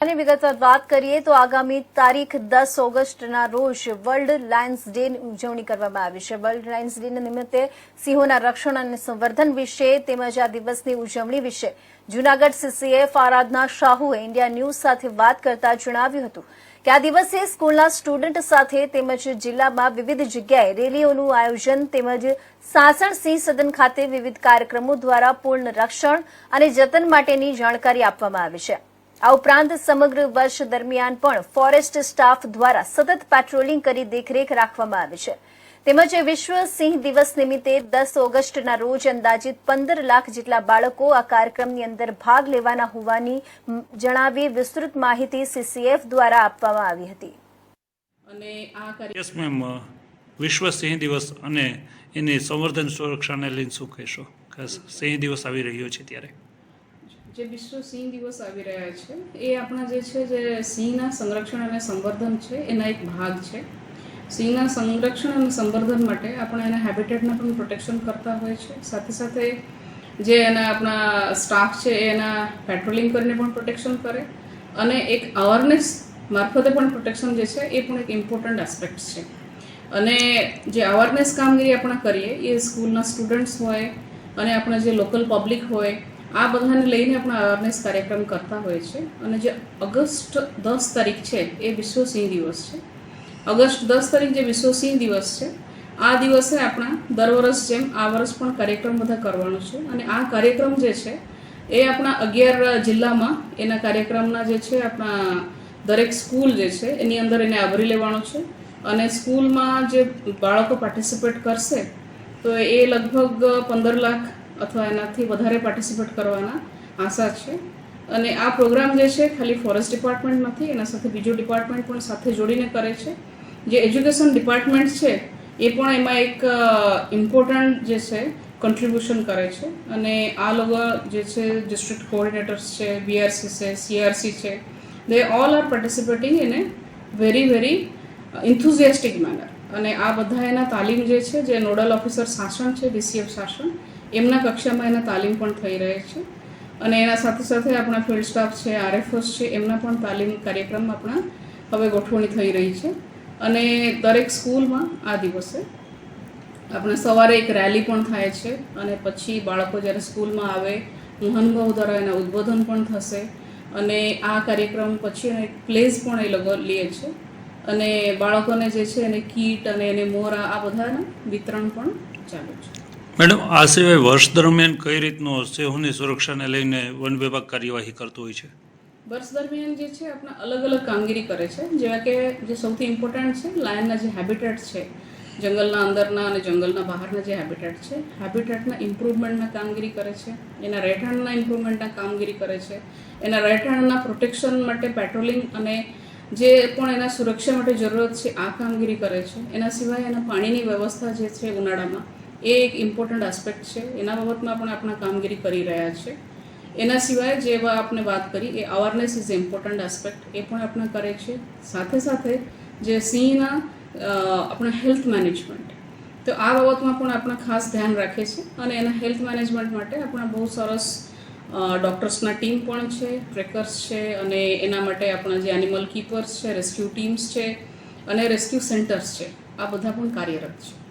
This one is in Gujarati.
અને વિગતવાર વાત કરીએ તો આગામી તારીખ દસ ઓગસ્ટના રોજ વર્લ્ડ લાયન્સ ડેની ઉજવણી કરવામાં આવી છે. વર્લ્ડ લાયન્સ ડે નિમિત્તે સિંહોના રક્ષણ અને સંવર્ધન વિશે તેમજ આ દિવસની ઉજવણી વિશે જૂનાગઢ સીસીએફ આરાધના શાહુએ ઇન્ડિયા ન્યૂઝ સાથે વાત કરતા જણાવ્યું હતું કે આ દિવસે સ્કૂલના સ્ટુડન્ટ સાથે તેમજ જિલ્લામાં વિવિધ જગ્યાએ રેલીઓનું આયોજન તેમજ સાસણ સિંહ સદન ખાતે વિવિધ કાર્યક્રમો દ્વારા પૂર્ણ રક્ષણ અને જતન માટેની જાણકારી આપવામાં આવી છે. આ ઉપરાંત સમગ્ર વર્ષ દરમિયાન પણ ફોરેસ્ટ સ્ટાફ દ્વારા સતત પેટ્રોલિંગ કરી દેખરેખ રાખવામાં આવી છે. તેમજ વિશ્વ સિંહ દિવસ નિમિત્તે દસ ઓગસ્ટના રોજ અંદાજિત પંદર લાખ જેટલા બાળકો આ કાર્યક્રમની અંદર ભાગ લેવાના હોવાની જણાવી વિસ્તૃત માહિતી સીસીએફ દ્વારા આપવામાં આવી હતી. અને આ યસ મેમ વિશ્વ સિંહ દિવસ અને એની સંવર્ધન સુરક્ષાને લઈને શું કહેશો? સિંહ દિવસ આવી રહ્યો છે ત્યારે. જે વિશ્વ સિંહ દિવસ આવી રહ્યા છે, એ આપણા જે છે જે સિંહના સંરક્ષણ અને સંવર્ધન છે, એના એક ભાગ છે. સિંહના સંરક્ષણ અને સંવર્ધન માટે આપણે એના હેબિટેટના પણ પ્રોટેક્શન કરતા હોય છે. સાથે સાથે જે એના આપણા સ્ટાફ છે, એ એના પેટ્રોલિંગ કરીને પણ પ્રોટેક્શન કરે અને એક અવેરનેસ મારફતે પણ પ્રોટેક્શન જે છે, એ પણ એક ઇમ્પોર્ટન્ટ આસ્પેક્ટ છે. અને જે અવેરનેસ કામગીરી આપણે કરીએ, એ સ્કૂલના સ્ટુડન્ટ્સ હોય અને આપણા જે લોકલ પબ્લિક હોય આ બધાને લઈને આપણે અવેરનેસ કાર્યક્રમ કરતા હોય છે અને જે ઓગસ્ટ દસ તારીખ છે એ વિશ્વ સિંહ દિવસ છે. ઓગસ્ટ દસ તારીખ જે વિશ્વ સિંહ દિવસ છે, આ દિવસે આપણા દર વર્ષ જેમ આ વર્ષ પણ કાર્યક્રમ બધા કરવાનો છે અને આ કાર્યક્રમ જે છે એ આપણા અગિયાર જિલ્લામાં એના કાર્યક્રમના જે છે આપણા દરેક સ્કૂલ જે છે એની અંદર એને આવરી લેવાનો છે અને સ્કૂલમાં જે બાળકો પાર્ટિસિપેટ કરશે તો એ લગભગ પંદર લાખ અથવા એનાથી વધારે પાર્ટિસિપેટ કરવાના આશા છે. અને આ પ્રોગ્રામ જે છે ખાલી ફોરેસ્ટ ડિપાર્ટમેન્ટ નથી, એના સાથે બીજો ડિપાર્ટમેન્ટ પણ સાથે જોડીને કરે છે. જે એજ્યુકેશન ડિપાર્ટમેન્ટ છે, એ પણ એમાં એક ઇમ્પોર્ટન્ટ જે છે કન્ટ્રીબ્યુશન કરે છે. અને આ લોકો જે છે ડિસ્ટ્રિક્ટ કોઓર્ડિનેટર્સ છે બીઆરસી છે સીઆરસી છે they all are participating in a very very enthusiastic manner અને આ બધા એના તાલીમ જે છે, જે નોડલ ઓફિસર શાસન છે ડીસીએફ શાસન એમના કક્ષામાં એના તાલીમ પણ થઈ રહે છે. અને એના સાથે સાથે આપણા ફિલ્ડ સ્ટાફ છે, આરએફએસ છે, એમના પણ તાલીમ કાર્યક્રમ આપણા હવે ગોઠવણી થઈ રહી છે. અને દરેક સ્કૂલમાં આ દિવસે આપણે સવારે એક રેલી પણ થાય છે અને પછી બાળકો જ્યારે સ્કૂલમાં આવે, મોહનભાવ દ્વારા એના ઉદ્બોધન પણ થશે. અને આ કાર્યક્રમ પછી એને પ્લેઝ પણ એ લોકો લે છે. અને બાળકોને જે છે એને કીટ અને એને મોરા આ બધાના વિતરણ પણ ચાલુ છે. મેડમ, આ સિવાય વર્ષ દરમિયાન કઈ રીતનો સિંહોની સુરક્ષાને લઈને વન વિભાગ કાર્યવાહી કરતો હોય છે? વર્ષ દરમિયાન જે છે, આપણા અલગ અલગ કામગીરી કરે છે. જેવા કે જે સૌથી ઇમ્પોર્ટન્ટ છે, લાયનના જે હેબિટેટ છે, જંગલના અંદરના અને જંગલના બહારના જે હેબિટેટ છે હેબિટેટના ઇમ્પ્રુવમેન્ટના કામગીરી કરે છે, એના રહેઠાણના ઇમ્પ્રુવમેન્ટના કામગીરી કરે છે, એના રહેઠાણના પ્રોટેક્શન માટે પેટ્રોલિંગ અને જે પણ એના સુરક્ષા માટે જરૂરત છે, આ કામગીરી કરે છે. એના સિવાય એના પાણીની વ્યવસ્થા જે છે, ઉનાળામાં એ એક ઇમ્પોર્ટન્ટ આસ્પેક્ટ છે. એના બાબતમાં પણ આપણા કામગીરી કરી રહ્યા છે. એના સિવાય જે આપણે વાત કરી, એ અવેરનેસ ઇઝ ઇમ્પોર્ટન્ટ આસ્પેક્ટ એ પણ આપણે કરે છે. સાથે સાથે જે સિંહના આપણા હેલ્થ મેનેજમેન્ટ તો આ બાબતમાં પણ આપણે ખાસ ધ્યાન રાખે છે અને એના હેલ્થ મેનેજમેન્ટ માટે આપણા બહુ સરસ ડૉક્ટર્સના ટીમ પણ છે ટ્રેકર્સ છે અને એના માટે આપણા જે એનિમલ કીપર્સ છે રેસ્ક્યુ ટીમ્સ છે અને રેસ્ક્યુ સેન્ટર્સ છે. આ બધા પણ કાર્યરત છે.